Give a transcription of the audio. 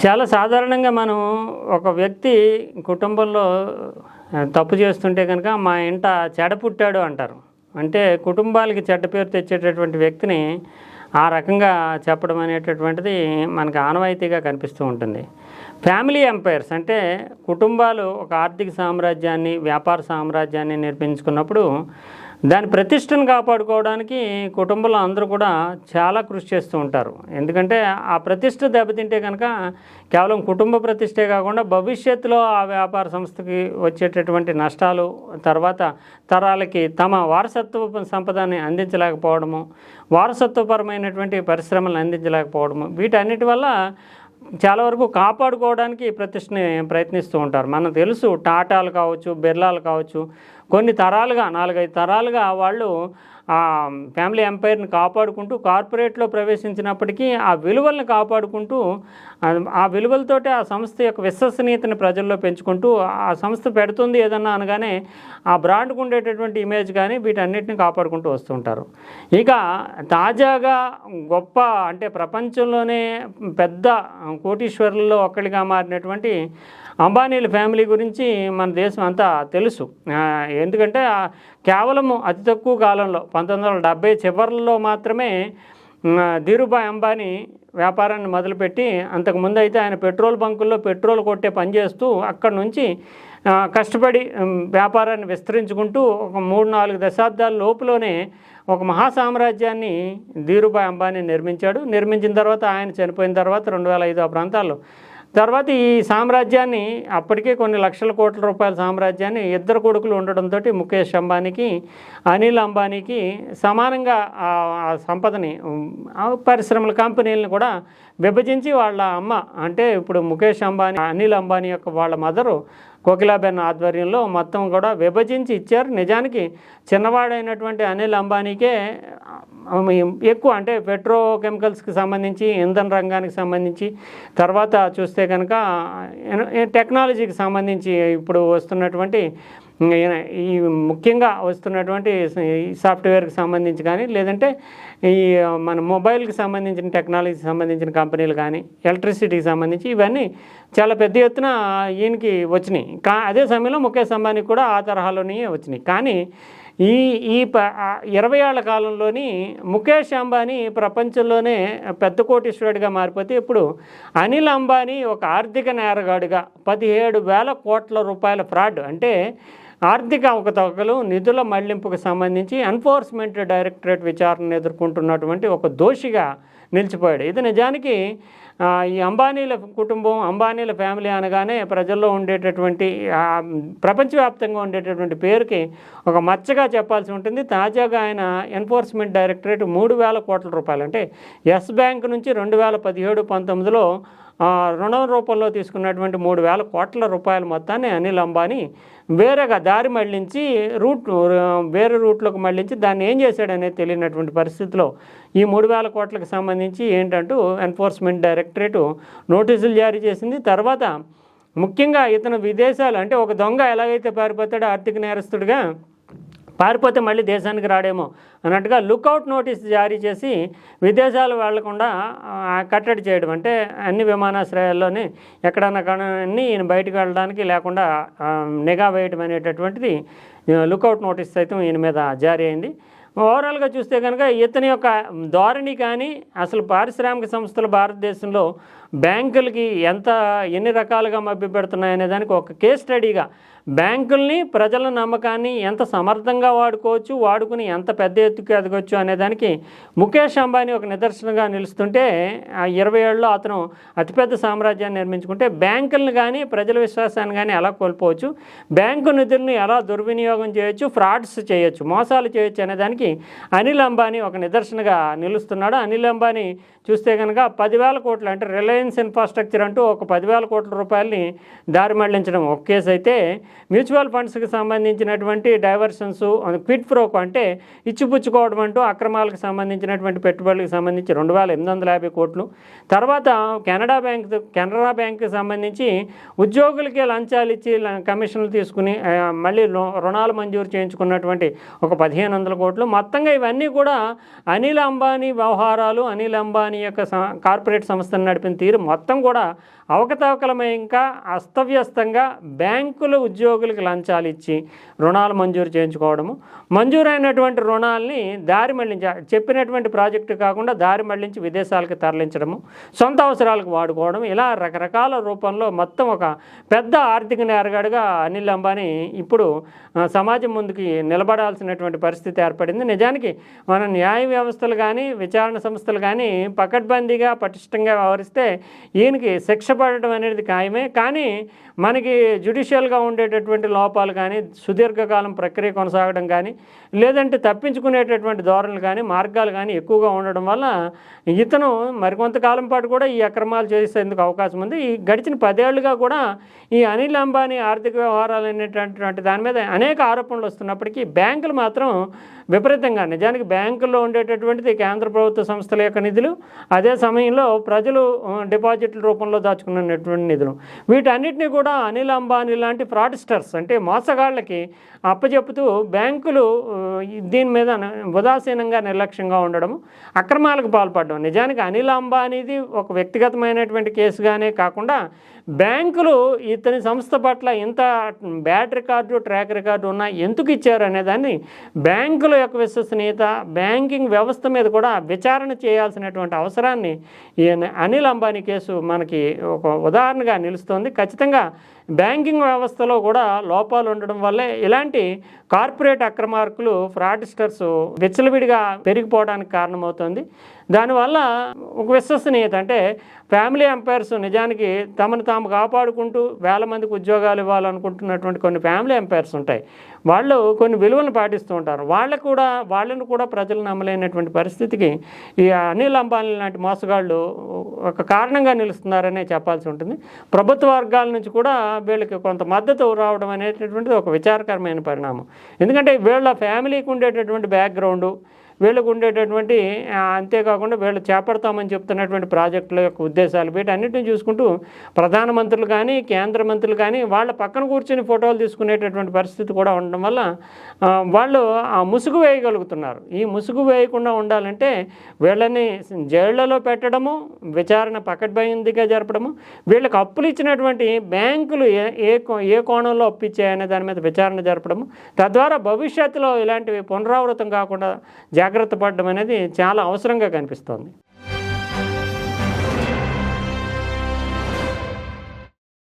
చాలా సాధారణంగా మనం ఒక వ్యక్తి కుటుంబంలో తప్పు చేస్తుంటే కనుక మా ఇంట చెడ పుట్టాడు అంటారు. అంటే కుటుంబాలకి చెడ్డ పేరు తెచ్చేటటువంటి వ్యక్తిని ఆ రకంగా చెప్పడం అనేటటువంటిది మనకు ఆనవాయితీగా కనిపిస్తూ ఉంటుంది. ఫ్యామిలీ ఎంపైర్స్ అంటే కుటుంబాలు ఒక ఆర్థిక సామ్రాజ్యాన్ని వ్యాపార సామ్రాజ్యాన్ని నిర్మించుకున్నప్పుడు దాని ప్రతిష్టను కాపాడుకోవడానికి కుటుంబంలో అందరూ కూడా చాలా కృషి చేస్తూ ఉంటారు. ఎందుకంటే ఆ ప్రతిష్ట దెబ్బతింటే కనుక కేవలం కుటుంబ ప్రతిష్టే కాకుండా భవిష్యత్తులో ఆ వ్యాపార సంస్థకి వచ్చేటటువంటి నష్టాలు తర్వాత తరాలకి తమ వారసత్వ సంపదని అందించలేకపోవడము వారసత్వపరమైనటువంటి పరిశ్రమలను అందించలేకపోవడము వీటన్నిటి వల్ల చాలా వరకు కాపాడుకోవడానికి ప్రతిష్టని ప్రయత్నిస్తూ ఉంటారు. మనకు తెలుసు టాటాలు కావచ్చు బిర్లాలు కావచ్చు కొన్ని తరాలుగా నాలుగైదు తరాలుగా వాళ్ళు ఆ ఫ్యామిలీ ఎంపైర్ని కాపాడుకుంటూ కార్పొరేట్లో ప్రవేశించినప్పటికీ ఆ విలువలను కాపాడుకుంటూ ఆ- విలువలతోటే ఆ సంస్థ యొక్క విశ్వసనీయతని ప్రజల్లో పెంచుకుంటూ ఆ సంస్థ పెడుతుంది ఏదన్నా అనగానే ఆ బ్రాండ్కు ఉండేటటువంటి ఇమేజ్ కానీ వీటన్నిటిని కాపాడుకుంటూ వస్తుంటారు ఇక తాజాగా గొప్ప అంటే ప్రపంచంలోనే పెద్ద కోటీశ్వరుల్లో ఒక్కడిగా మారినటువంటి అంబానీల ఫ్యామిలీ గురించి మన దేశం అంతా తెలుసు. ఎందుకంటే కేవలము అతి తక్కువ కాలంలో పంతొమ్మిది వందల డెబ్బై చివరిలో మాత్రమే ధీరుభాయ్ అంబానీ వ్యాపారాన్ని మొదలుపెట్టి అంతకుముందు అయితే ఆయన పెట్రోల్ బంకుల్లో పెట్రోల్ కొట్టే పని చేస్తూ నుంచి కష్టపడి వ్యాపారాన్ని విస్తరించుకుంటూ ఒక మూడు నాలుగు దశాబ్దాల లోపులోనే ఒక మహా సామ్రాజ్యాన్ని ధీరుభాయ్ అంబానీ నిర్మించాడు. నిర్మించిన తర్వాత ఆయన చనిపోయిన తర్వాత రెండు వేల ఐదు ఆ ప్రాంతాల్లో తర్వాత ఈ సామ్రాజ్యాన్ని అప్పటికే కొన్ని లక్షల కోట్ల రూపాయల సామ్రాజ్యాన్ని ఇద్దరు కొడుకులు ఉండడంతో ముఖేష్ అంబానీకి అనిల్ అంబానీకి సమానంగా ఆ సంపదని పరిశ్రమల కంపెనీలను కూడా విభజించి వాళ్ళ అమ్మ అంటే ఇప్పుడు ముఖేష్ అంబానీ అనిల్ అంబానీ యొక్క వాళ్ళ మదరు కోకిలాబెన్ ఆధ్వర్యంలో మొత్తం కూడా విభజించి ఇచ్చారు. నిజానికి చిన్నవాడైనటువంటి అనిల్ అంబానీకే ఎక్కువ అంటే పెట్రో కెమికల్స్కి సంబంధించి ఇంధన రంగానికి సంబంధించి తర్వాత చూస్తే కనుక టెక్నాలజీకి సంబంధించి ఇప్పుడు వస్తున్నటువంటి ఈ- ఈ ముఖ్యంగా వస్తున్నటువంటి సాఫ్ట్వేర్కి సంబంధించి కానీ లేదంటే ఈ మన మొబైల్కి సంబంధించిన టెక్నాలజీకి సంబంధించిన కంపెనీలు కానీ ఎలక్ట్రిసిటీకి సంబంధించి ఇవన్నీ చాలా పెద్ద ఎత్తున ఈయనకి వచ్చినాయి. కా అదే సమయంలో ముఖేష్ అంబానీకి కూడా ఆ తరహాలోనే వచ్చినాయి. కానీ ఈ ఈ ప ఇరవై ఏళ్ళ కాలంలోని ముఖేష్ అంబానీ ప్రపంచంలోనే పెద్ద కోటీశ్వరుడిగా మారిపోతే ఇప్పుడు అనిల్ అంబానీ ఒక ఆర్థిక నేరగాడుగా పదిహేడు వేల కోట్ల రూపాయల ఫ్రాడ్. అంటే ఆర్థిక అవకతవకలు నిధుల మళ్ళింపుకు సంబంధించి ఎన్ఫోర్స్మెంట్ డైరెక్టరేట్ విచారణ ఎదుర్కొంటున్నటువంటి ఒక దోషిగా నిలిచిపోయాడు. ఇది నిజానికి ఈ అంబానీల కుటుంబం అంబానీల ఫ్యామిలీ అనగానే ప్రజల్లో ఉండేటటువంటి ప్రపంచవ్యాప్తంగా ఉండేటటువంటి పేరుకి ఒక మచ్చగా చెప్పాల్సి ఉంటుంది. తాజాగా ఆయన ఎన్ఫోర్స్మెంట్ డైరెక్టరేట్ మూడు వేల కోట్ల రూపాయలు. అంటే ఎస్ బ్యాంక్ నుంచి రెండు వేల పదిహేడు పంతొమ్మిదిలో రుణం రూపంలో తీసుకున్నటువంటి మూడు వేల కోట్ల రూపాయల మొత్తాన్ని అనిల్ అంబానీ వేరేగా దారి మళ్ళించి రూట్ వేరే రూట్లోకి మళ్ళించి దాన్ని ఏం చేశాడనేది తెలియనటువంటి పరిస్థితిలో ఈ మూడు వేల కోట్లకు సంబంధించి ఏంటంటూ ఎన్ఫోర్స్మెంట్ డైరెక్టరేటు నోటీసులు జారీ చేసింది. తర్వాత ముఖ్యంగా ఇతను విదేశాలు అంటే ఒక దొంగ ఎలాగైతే పారిపోతాడో ఆర్థిక నేరస్తుడిగా పారిపోతే మళ్ళీ దేశానికి రాడేమో అన్నట్టుగా లుకౌట్ నోటీస్ జారీ చేసి విదేశాలు వెళ్ళకుండా కట్టడి చేయడం. అంటే అన్ని విమానాశ్రయాల్లోనే ఎక్కడన్నా కానీ ఈయన బయటకు వెళ్ళడానికి లేకుండా నిఘా వేయడం అనేటటువంటిది లుకౌట్ నోటీస్ సైతం ఈయన మీద జారీ అయింది. ఓవరాల్గా చూస్తే కనుక ఇతని యొక్క ధోరణి కానీ అసలు పారిశ్రామిక సంస్థలు భారతదేశంలో బ్యాంకులకి ఎంత ఎన్ని రకాలుగా మభ్యపెడుతున్నాయనే దానికి ఒక కేస్ స్టడీగా బ్యాంకుల్ని ప్రజల నమ్మకాన్ని ఎంత సమర్థంగా వాడుకోవచ్చు వాడుకుని ఎంత పెద్ద ఎత్తుకు ఎదగొచ్చు అనేదానికి ముఖేష్ అంబానీ ఒక నిదర్శనంగా నిలుస్తుంటే ఆ ఇరవై ఏళ్ళలో అతను అతిపెద్ద సామ్రాజ్యాన్ని నిర్మించుకుంటే బ్యాంకులను కానీ ప్రజల విశ్వాసాన్ని కానీ ఎలా కోల్పోవచ్చు బ్యాంకు నిధులను ఎలా దుర్వినియోగం చేయొచ్చు ఫ్రాడ్స్ చేయొచ్చు మోసాలు చేయొచ్చు అనే దానికి అనిల్ అంబానీ ఒక నిదర్శనగా నిలుస్తున్నాడు. అనిల్ అంబానీ చూస్తే కనుక పదివేల కోట్లు అంటే రిలయన్స్ ఇన్ఫ్రాస్ట్రక్చర్ అంటూ ఒక పదివేల కోట్ల రూపాయలని దారి మళ్ళించడం ఒక కేసు అయితే మ్యూచువల్ ఫండ్స్కి సంబంధించినటువంటి డైవర్షన్స్ క్విట్ ప్రోకో అంటే ఇచ్చిపుచ్చుకోవడం అంటూ అక్రమాలకు సంబంధించినటువంటి పెట్టుబడులకు సంబంధించి రెండు వేల ఎనిమిది వందల యాభై కోట్లు. తర్వాత కెనడా బ్యాంక్ కెనరా బ్యాంక్కి సంబంధించి ఉద్యోగులకి లంచాలు ఇచ్చి కమిషన్లు తీసుకుని మళ్ళీ రుణాలు మంజూరు చేయించుకున్నటువంటి ఒక పదిహేను వందల కోట్లు. మొత్తంగా ఇవన్నీ కూడా అనిల్ అంబానీ వ్యవహారాలు అనిల్ అంబానీ యొక్క కార్పొరేట్ సంస్థను నడిపిన తీరు మొత్తం కూడా అవకతవకలమై ఇంకా అస్తవ్యస్తంగా బ్యాంకుల ఉద్యోగులకు లంచాలు ఇచ్చి రుణాలు మంజూరు చేయించుకోవడము. మంజూరైనటువంటి రుణాలని దారి మళ్ళించి చెప్పినటువంటి ప్రాజెక్టు కాకుండా దారి మళ్ళించి విదేశాలకు తరలించడము సొంత అవసరాలకు వాడుకోవడం ఇలా రకరకాల రూపంలో మొత్తం ఒక పెద్ద ఆర్థిక నేరగాడుగా అనిల్ అంబానీ ఇప్పుడు సమాజం ముందుకి నిలబడాల్సినటువంటి పరిస్థితి ఏర్పడింది. నిజానికి మన న్యాయ వ్యవస్థలు కానీ విచారణ సంస్థలు కానీ పకడ్బందీగా పటిష్టంగా వ్యవహరిస్తే ఈయనకి శిక్ష పడటం అనేది ఖాయమే. కానీ మనకి జ్యుడిషియల్గా ఉండేటటువంటి లోపాలు కానీ సుదీర్ఘకాలం ప్రక్రియ కొనసాగడం కానీ లేదంటే తప్పించుకునేటటువంటి ధోరణులు కానీ మార్గాలు కానీ ఎక్కువగా ఉండడం వల్ల ఇతను మరికొంతకాలం పాటు కూడా ఈ అక్రమాలు చేసేందుకు అవకాశం ఉంది. ఈ గడిచిన పదేళ్ళుగా కూడా ఈ అనిల్ అంబానీ ఆర్థిక వ్యవహారాలు అనేటటువంటి దాని మీద అనేక ఆరోపణలు వస్తున్నప్పటికీ బ్యాంకులు మాత్రం విపరీతంగా నిజానికి బ్యాంకుల్లో ఉండేటటువంటిది కేంద్ర ప్రభుత్వ సంస్థల యొక్క నిధులు అదే సమయంలో ప్రజలు డిపాజిట్ల రూపంలో దాచుకున్నటువంటి నిధులు. వీటన్నిటిని కూడా అనిల్ అంబానీ లాంటి యంగ్స్టర్స్ అంటే మోసగాళ్ళకి అప్పచెప్పుతూ బ్యాంకులు దీని మీద ఉదాసీనంగా నిర్లక్ష్యంగా ఉండడం అక్రమాలకు పాల్పడడం. నిజానికి అనిల్ అంబానీది ఒక వ్యక్తిగతమైనటువంటి కేసుగానే కాకుండా బ్యాంకులు ఇతని సంస్థ పట్ల ఇంత బ్యాడ్ రికార్డు ట్రాక్ రికార్డు ఉన్నా ఎందుకు ఇచ్చారు అనేదాన్ని బ్యాంకుల యొక్క విశ్వసనీయత బ్యాంకింగ్ వ్యవస్థ మీద కూడా విచారణ చేయాల్సినటువంటి అవసరాన్ని ఈ అనిల్ అంబానీ కేసు మనకి ఒక ఉదాహరణగా నిలుస్తోంది. ఖచ్చితంగా బ్యాంకింగ్ వ్యవస్థలో కూడా కూడా లోపాలు ఉండడం వల్లే ఇలాంటి కార్పొరేట్ అక్రమార్కులు ఫ్రాడ్స్టర్స్ విచ్చలవిడిగా పెరిగిపోవడానికి కారణమవుతుంది. దానివల్ల ఒక విశ్వసనీయత అంటే ఫ్యామిలీ ఎంపైర్స్ నిజానికి తమను తాము కాపాడుకుంటూ వేల మందికి ఉద్యోగాలు ఇవ్వాలనుకుంటున్నటువంటి కొన్ని ఫ్యామిలీ ఎంపైర్స్ ఉంటాయి. వాళ్ళు కొన్ని విలువలను పాటిస్తూ ఉంటారు. వాళ్ళకు కూడా వాళ్ళను కూడా ప్రజలు నమ్మలేనటువంటి పరిస్థితికి ఈ అనిల్ అంబానీ లాంటి మోసగాళ్ళు ఒక కారణంగా నిలుస్తున్నారనే చెప్పాల్సి ఉంటుంది. ప్రభుత్వ వర్గాల నుంచి కూడా వీళ్ళకి కొంత మద్దతు రావడం అనేటటువంటిది ఒక విచారకరమైన పరిణామం. ఎందుకంటే వీళ్ళ ఫ్యామిలీకి ఉండేటటువంటి బ్యాక్గ్రౌండు వీళ్ళకు ఉండేటటువంటి అంతేకాకుండా వీళ్ళు చేపడతామని చెప్తున్నటువంటి ప్రాజెక్టుల యొక్క ఉద్దేశాలు వీటన్నిటిని చూసుకుంటూ ప్రధానమంత్రులు కానీ కేంద్ర మంత్రులు కానీ వాళ్ళ పక్కన కూర్చొని ఫోటోలు తీసుకునేటటువంటి పరిస్థితి కూడా ఉండడం వల్ల వాళ్ళు ఆ ముసుగు వేయగలుగుతున్నారు. ఈ ముసుగు వేయకుండా ఉండాలంటే వీళ్ళని జైళ్ళలో పెట్టడము విచారణ పకడ్బందీగా జరపడము వీళ్ళకి అప్పులు ఇచ్చినటువంటి బ్యాంకులు ఏ ఏ కో- ఏ కోణంలో అప్పు ఇచ్చాయనే దాని మీద విచారణ జరపడము తద్వారా భవిష్యత్తులో ఇలాంటివి పునరావృతం కాకుండా జాగ్రత్త పడడం అనేది చాలా అవసరంగా కనిపిస్తోంది.